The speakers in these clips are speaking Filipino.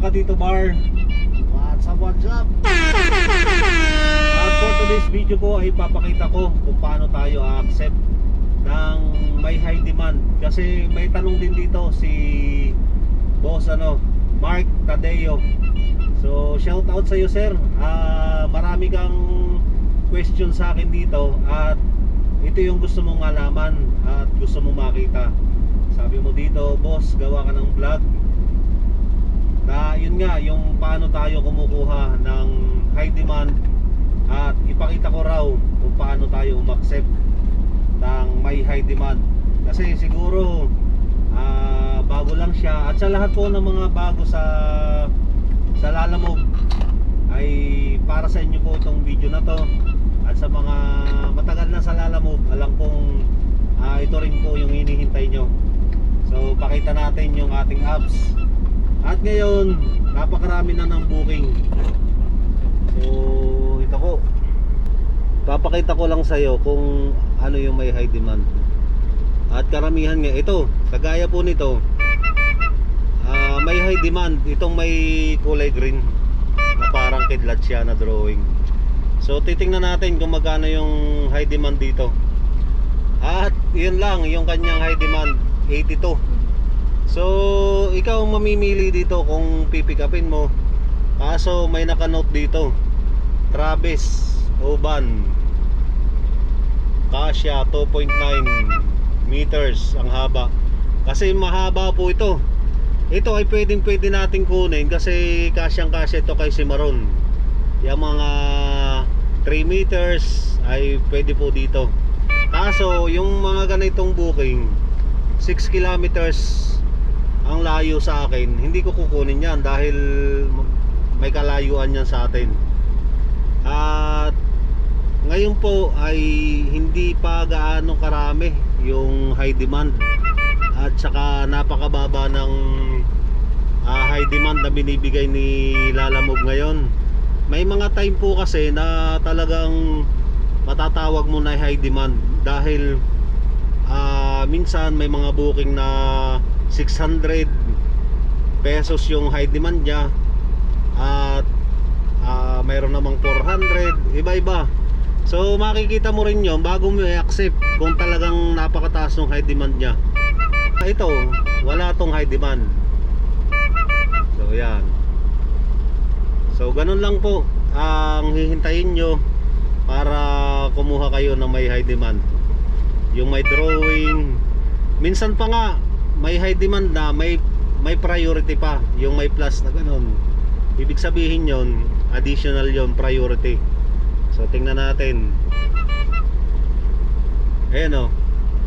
Mga katito bar. What's up, what's up? At for today's video ko ay papakita ko kung paano tayo accept ng may high demand. Kasi may tanong din dito si boss ano, Mark Tadeo. So shout out sa iyo sir. Ah, marami kang question sa akin dito at ito yung gusto mong alaman at gusto mong makita. Sabi mo dito, boss, gawa ka ng vlog na yun nga yung paano tayo kumukuha ng high demand at ipakita ko raw kung paano tayo umaccept ng may high demand. Kasi siguro ah, bago lang siya. At sa lahat po ng mga bago sa sa Lalamove ay para sa inyo po itong video na to. At sa mga matagal na sa Lalamove alam kong ah, ito rin po yung hinihintay nyo. So pakita natin yung ating apps at ngayon, napakarami na ng booking. So, ito po. Papakita ko lang sa'yo kung ano yung may high demand. At karamihan nga, ito, kagaya po nito, ah, may high demand. Itong may kulay green na parang kidlat siya na drawing. So, titingnan natin kung magkano yung high demand dito. At yun lang, yung kanyang high demand, 82. So, ikaw ang mamimili dito kung pipick upin mo. Kaso may naka-note dito. Travis Oban. Kasya 2.9 meters ang haba. Kasi mahaba po ito. Ito ay pwedeng pwede nating kunin kasi kasyang kasya ito kay Cimarron. Yung mga 3 meters ay pwede po dito. Kaso yung mga ganitong booking 6 kilometers ang layo sa akin, hindi ko kukunin yan dahil may kalayuan yan sa atin. At ngayon po ay hindi pa gaano karami yung high demand at saka napakababa ng ah, high demand na binibigay ni Lalamove ngayon. May mga time po kasi na talagang matatawag mo na high demand dahil ah, minsan may mga booking na 600 pesos yung high demand niya at ah, mayroon namang 400 iba-iba. So makikita mo rin yon bago mo i-accept kung talagang napakataas ng high demand niya. Ito wala tong high demand. So yan. So ganun lang po ang hihintayin nyo para kumuha kayo ng may high demand. Yung may drawing. Minsan pa nga may high demand na may may priority pa. Yung may plus na ganun. Ibig sabihin yon additional yon priority. So tingnan natin. Ayan o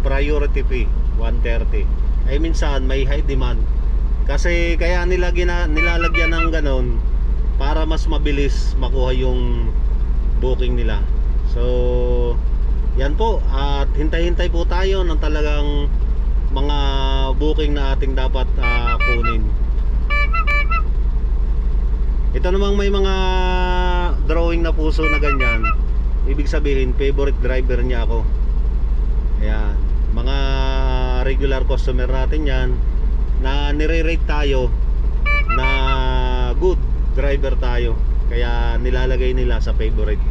priority fee 130 ay minsan may high demand. Kasi kaya nila gina, nilalagyan ng ganun para mas mabilis makuha yung booking nila. So yan po. At hintay-hintay po tayo ng talagang mga booking na ating dapat ah, kunin. Ito namang may mga drawing na puso na ganyan. Ibig sabihin favorite driver niya ako. Ayan. Mga regular customer natin yan na nire-rate tayo na good driver tayo. Kaya nilalagay nila sa favorite.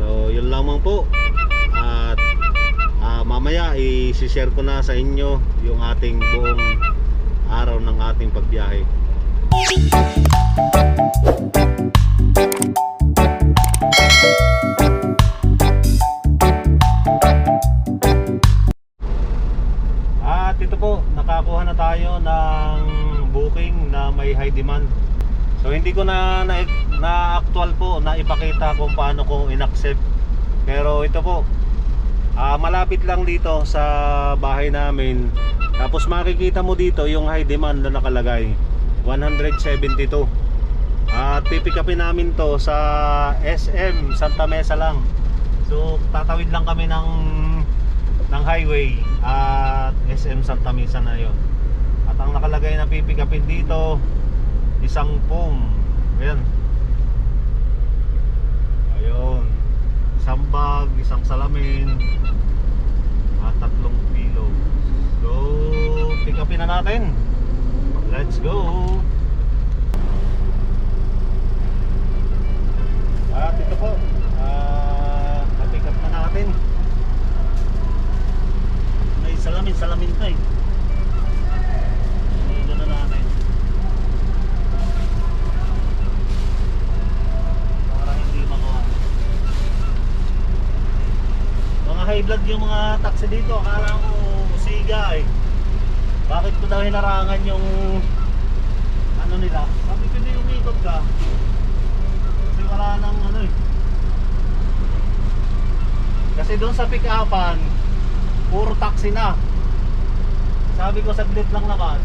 So yun lamang po mamaya i-share ko na sa inyo yung ating buong araw ng ating pagbiyahe At ito po, nakakuha na tayo ng booking na may high demand. So hindi ko na na, na actual po na ipakita kung paano ko inaccept. Pero ito po, ah, malapit lang dito sa bahay namin. Tapos makikita mo dito yung high demand na nakalagay. 172. At pipikapin namin to sa SM Santa Mesa lang. So tatawid lang kami ng ng highway at SM Santa Mesa na yon. At ang nakalagay na pipikapin dito isang pum. Ayan. Ayun sambag, isang salamin at tatlong pillow so pick upin na natin. Let's go! At ito po ah, uh, pick up na natin. May salamin salamin to eh. Nagbi-vlog yung mga taxi dito. Akala ko siga eh. Bakit ko daw hinarangan yung ano nila? Sabi ko di umikot ka. Kasi wala nang ano eh. Kasi doon sa pick-upan, puro taxi na. Sabi ko saglit lang naman.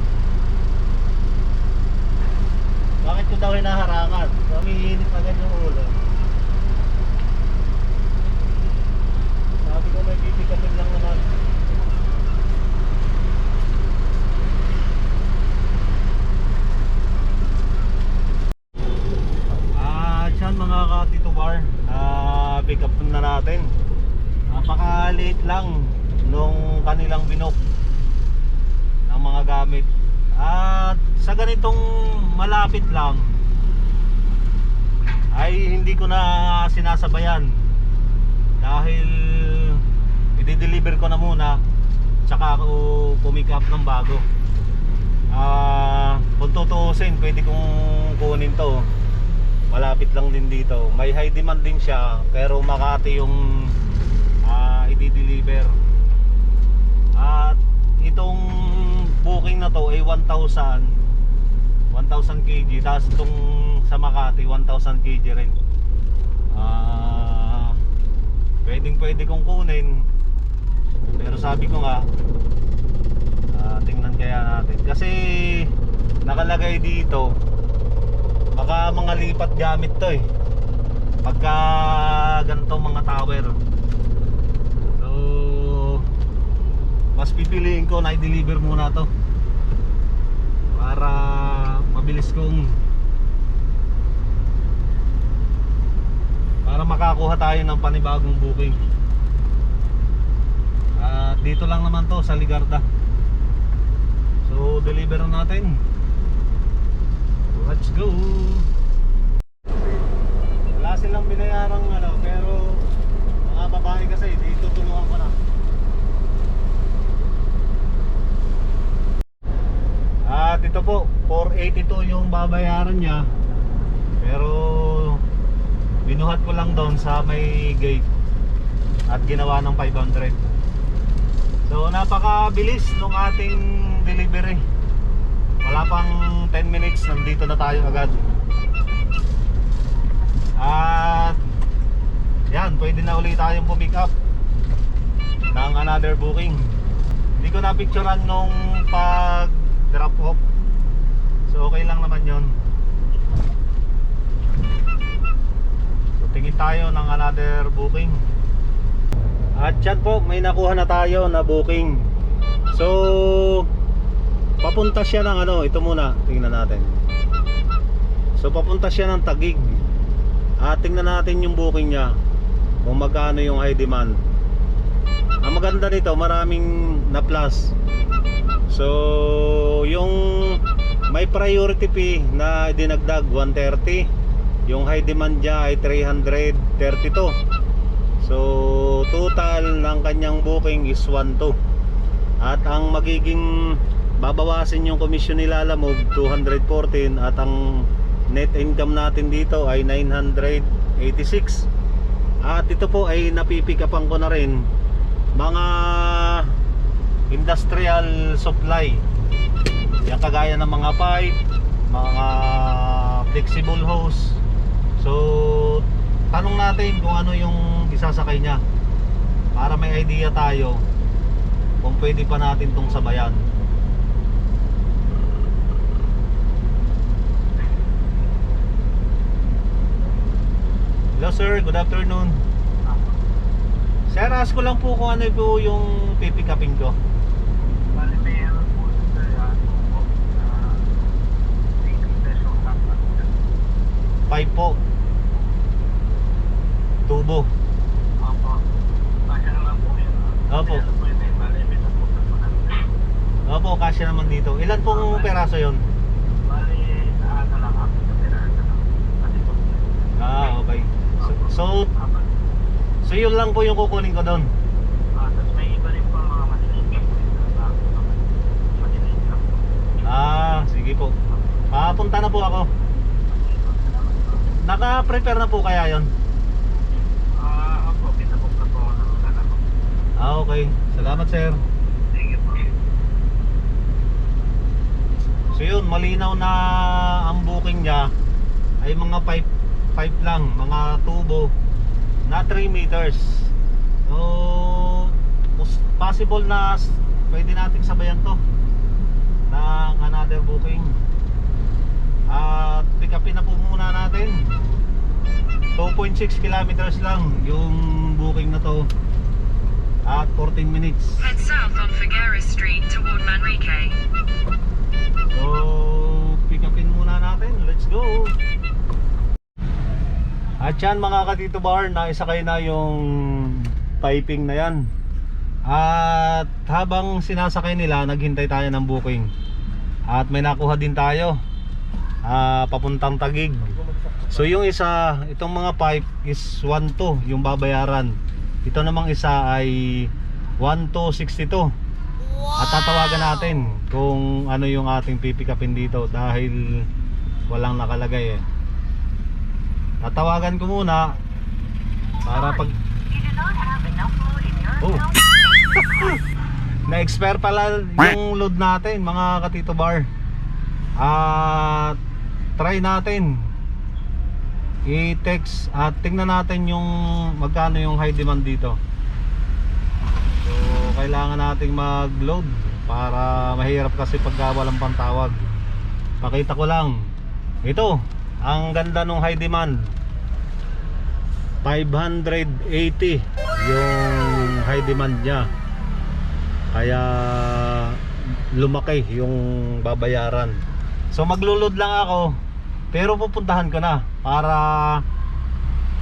Bakit ko daw hinaharangan? Umiinit agad yung ulo. Sabi ko may pipikapin lang naman. Ah, dyan mga ka-Tito Bar, ah, pick up na natin. Napakaliit lang nung kanilang binok ng mga gamit. At sa ganitong malapit lang ay hindi ko na sinasabayan dahil i-deliver ko na muna tsaka ako pumick up ng bago. Ah, kung tutuusin, pwede kong kunin to. Malapit lang din dito. May high demand din siya, pero Makati yung ah, i-deliver. At itong booking na to ay 1,000 1,000 kg tapos itong sa Makati 1,000 kg rin ah pwedeng pwede kong kunin pero sabi ko nga kaya natin. Kasi nakalagay dito baka mga lipat gamit to eh. Pagka ganito mga tower. So mas pipiliin ko na i-deliver muna to. Para mabilis kong para makakuha tayo ng panibagong booking. At dito lang naman to sa Ligarda so deliver na natin let's go wala silang binayarang ano pero mga babae kasi dito tulungan ko na At ito po, 482 yung babayaran niya. Pero binuhat ko lang doon sa may gate at ginawa ng 500. So napakabilis nung ating delivery. Wala pang 10 minutes, nandito na tayo agad. At yan, pwede na ulit tayong pumick up ng another booking. Hindi ko na picturean nung pag drop off. So okay lang naman 'yon. So tingin tayo ng another booking. At yan po, may nakuha na tayo na booking. So papunta siya ng ano, ito muna, tingnan natin. So papunta siya ng Tagig. At tingnan natin yung booking niya. Kung magkano yung high demand. Ang maganda nito, maraming na plus. So, yung may priority fee na dinagdag 130, yung high demand niya ay 332. So, total ng kanyang booking is 12. At ang magiging babawasin yung commission nila Lamog 214 at ang net income natin dito ay 986. At ito po ay napipikapan ko na rin mga industrial supply. Yan kagaya ng mga pipe mga flexible hose. So tanong natin kung ano yung isasakay niya. Para may idea tayo kung pwede pa natin tong sabayan Hello sir, good afternoon Sir, ask ko lang po kung ano po yung pipikapin ko Bali, meron po sa ano po, na 80 pesos ang ano. 5 po Tubo Opo. Kasya naman po yun. Opo. Po yun eh, may po. Opo, kasya naman dito Ilan pong peraso yon? Bali, ano lang, ako sa piraso lang. Po, Ah, okay So, so, yun lang po yung kukunin ko doon Ah, rin po po po. Ah, sige po Papunta na po ako po. Naka-prepare na po kaya yon? Ah, opo, pinabook na po ako ng anak ko. Ah, okay. Salamat, sir. Sige po. So yun, malinaw na ang booking niya ay mga pipe pipe lang, mga tubo na 3 meters. So pos- possible na pwede nating sabayan to ng another booking. At pick upin na po muna natin. 2.6 kilometers lang yung booking na to at 14 minutes. Head south on Figueres Street toward Manrique. So, pick upin muna natin. Let's go! At yan mga katito bar, naisakay na yung piping na yan. At habang sinasakay nila, naghintay tayo ng booking. At may nakuha din tayo. ah, papuntang Tagig. So yung isa, itong mga pipe is 1.2 yung babayaran. Ito namang isa ay 1.262. At tatawagan natin kung ano yung ating pipikapin dito dahil walang nakalagay eh. Tatawagan ko muna para pag Oh. Na-expire pala yung load natin mga katito bar. At try natin i-text at tingnan natin yung magkano yung high demand dito. So, kailangan nating mag-load para mahirap kasi pagka walang pantawag. Pakita ko lang. Ito, ang ganda nung high demand. 580 yung high demand niya. Kaya lumaki yung babayaran. So maglo-load lang ako. Pero pupuntahan ko na para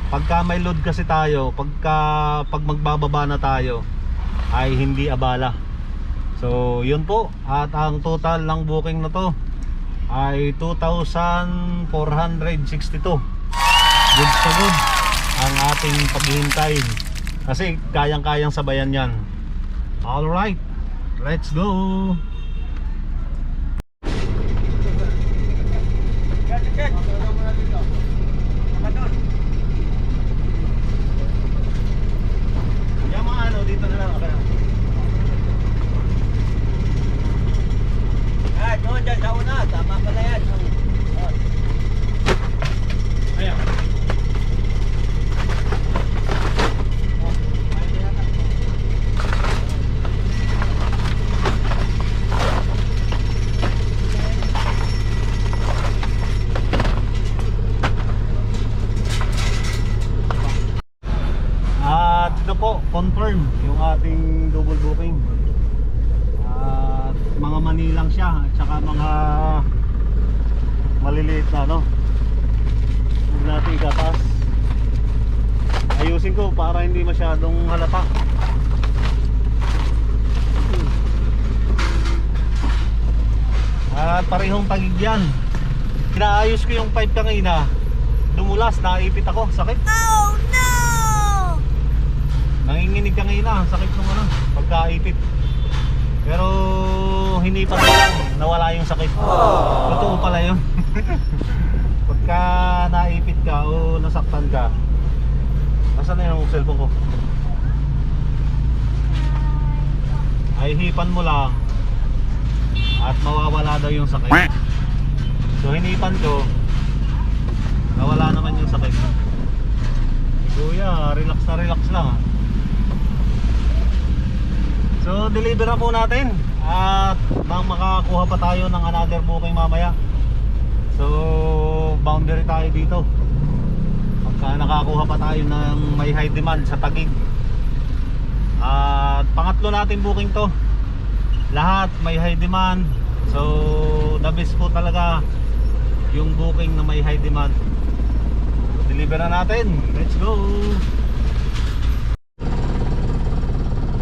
pagka may load kasi tayo, pagka pag magbababa na tayo ay hindi abala. So, yun po. At ang total ng booking na to ay 2,462. Good to good ang ating paghihintay. Kasi kayang-kayang sabayan yan. Alright, let's go! Yung mga ano, dito na lang. Okay. Ah, doon dyan sa una. Tama pala yan. Oh. Ayan. At ito po, confirm yung ating double booking. At mga Manilang siya at saka mga maliliit na ano. Huwag natin igatas. Ayusin ko para hindi masyadong halata. At parehong tagig yan. Inaayos ko yung pipe kanina. Dumulas, naipit ako. Sakit. Oh no! Nanginginig kanina, ang sakit nung ano, pagkaipit. Pero hinipan ko lang, nawala yung sakit. Totoo pala yun. Pagka naipit ka o nasaktan ka, Nasaan na yung cellphone ko? Ay hipan mo lang at mawawala daw yung sakit. So hinipan ko, nawala naman yung sakit. Kuya, relax na relax lang. So deliver na po natin at bang makakakuha pa tayo ng another booking mamaya. So boundary tayo dito. Pagka nakakuha pa tayo ng may high demand sa Tagig. At pangatlo natin booking to. Lahat may high demand. So the best po talaga yung booking na may high demand. Deliver na natin. Let's go.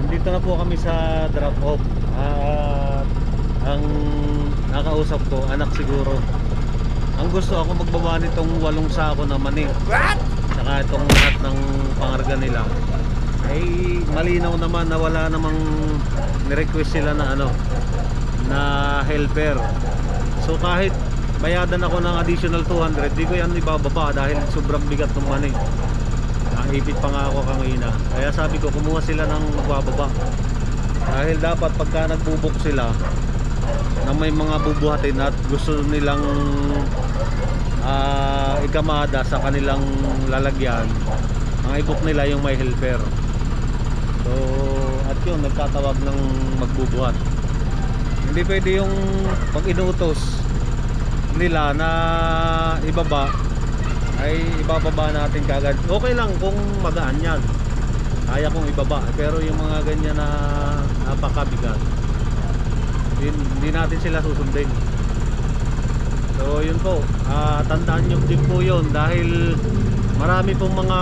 Nandito na po kami sa drop off. At ang nakausap ko, anak siguro. Ang gusto ako magbaba nitong walong sako na mani. Saka itong lahat ng pangarga nila. Ay malinaw naman na wala namang ni-request sila na ano na helper. So kahit bayadan ako ng additional 200, di ko yan ibababa dahil sobrang bigat ng mani. naipit pa nga ako kanina. Kaya sabi ko, kumuha sila ng bababa. Dahil dapat pagka nagbubok sila, na may mga bubuhatin at gusto nilang ah, ikamada sa kanilang lalagyan, ang ibok nila yung may helper. So, at yun, nagtatawag ng magbubuhat. Hindi pwede yung pag inutos nila na ibaba ay ibababa natin kagad. Okay lang kung magaan yan. Kaya kong ibaba. Pero yung mga ganyan na napakabigat, hindi, hindi natin sila susundin. So yun po, ah, tandaan nyo din po yun dahil marami pong mga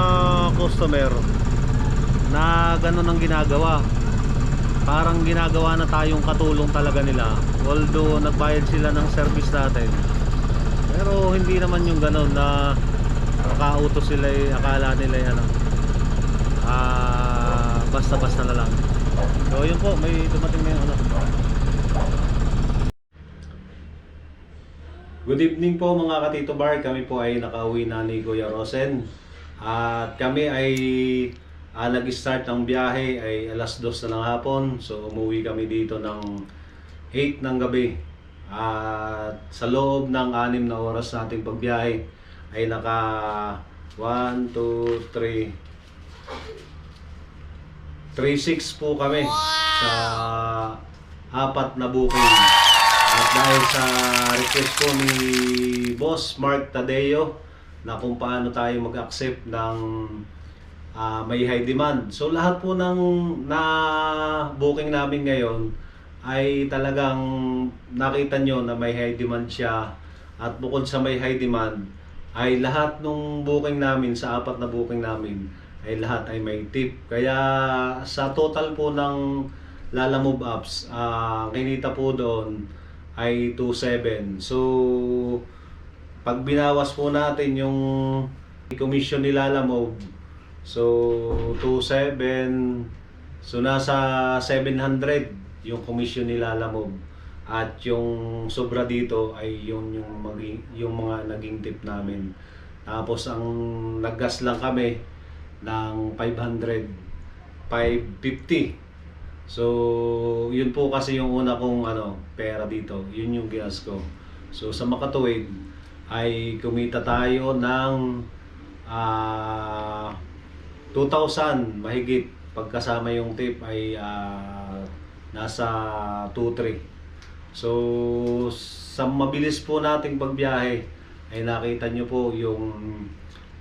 customer na ganun ang ginagawa. Parang ginagawa na tayong katulong talaga nila. Although nagbayad sila ng service natin. Pero hindi naman yung ganun na nakautos sila eh, akala nila yan ah basta-basta na lang. So yun po, may dumating na yung ano. Good evening po mga katito bar. Kami po ay nakauwi na ni Kuya Rosen. At kami ay ah, nag-start ng biyahe ay alas 2 na ng hapon. So umuwi kami dito ng 8 ng gabi. At sa loob ng 6 na oras nating pagbiyahe ay naka 1, 2, 3 3-6 po kami sa apat na booking. At dahil sa request po ni Boss Mark Tadeo na kung paano tayo mag-accept ng ah, may high demand. So lahat po ng na booking namin ngayon ay talagang nakita nyo na may high demand siya at bukod sa may high demand ay lahat ng booking namin sa apat na booking namin ay lahat ay may tip. Kaya sa total po ng Lala Move Apps, ah kinita po doon ay 27. So, pag binawas po natin yung commission ni Lala Move, so 27, so nasa 700 yung commission ni Lala Move. At yung sobra dito ay yung yung maging, yung mga naging tip namin. Tapos ang naggas lang kami ng 500 550 so yun po kasi yung una kong ano pera dito. Yun yung ginas ko. So sa makatuwid ay kumita tayo ng ah 2,000 mahigit. Pagkasama yung tip ay ah, nasa 2-3 so sa mabilis po nating pagbiyahe ay nakita nyo po yung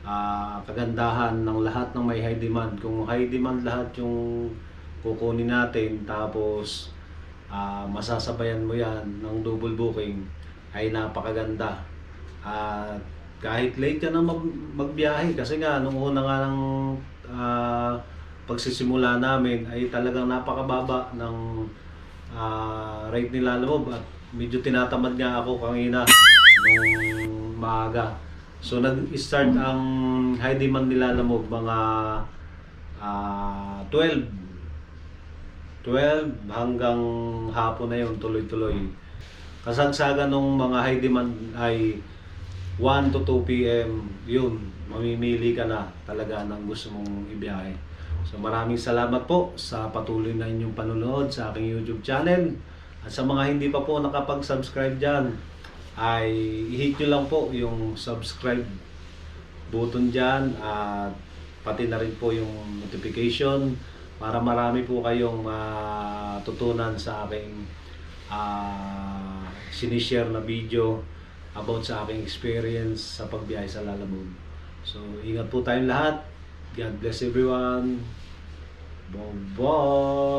ah, kagandahan ng lahat ng may high demand. Kung high demand lahat yung kukunin natin tapos ah, masasabayan mo yan ng double booking ay napakaganda. At kahit late ka na mag- magbiyahe kasi nga nung una nga ng ah, pagsisimula namin ay talagang napakababa ng ah, rate nila loob at medyo tinatamad nga ako kanina nung maaga. So nag-start ang high demand nila lamog mga ah, 12 12 hanggang hapon na yun tuloy-tuloy. Kasagsagan ng mga high demand ay 1 to 2 p.m. Yun, mamimili ka na talaga ng gusto mong ibiyahe. So maraming salamat po sa patuloy na inyong panonood sa aking YouTube channel. At sa mga hindi pa po nakapag-subscribe dyan, ay i-hit nyo lang po yung subscribe button dyan at pati na rin po yung notification para marami po kayong matutunan sa aking ah, sinishare na video about sa aking experience sa pagbiyahe sa Lalamove. So, ingat po tayong lahat. God bless everyone. Bye-bye!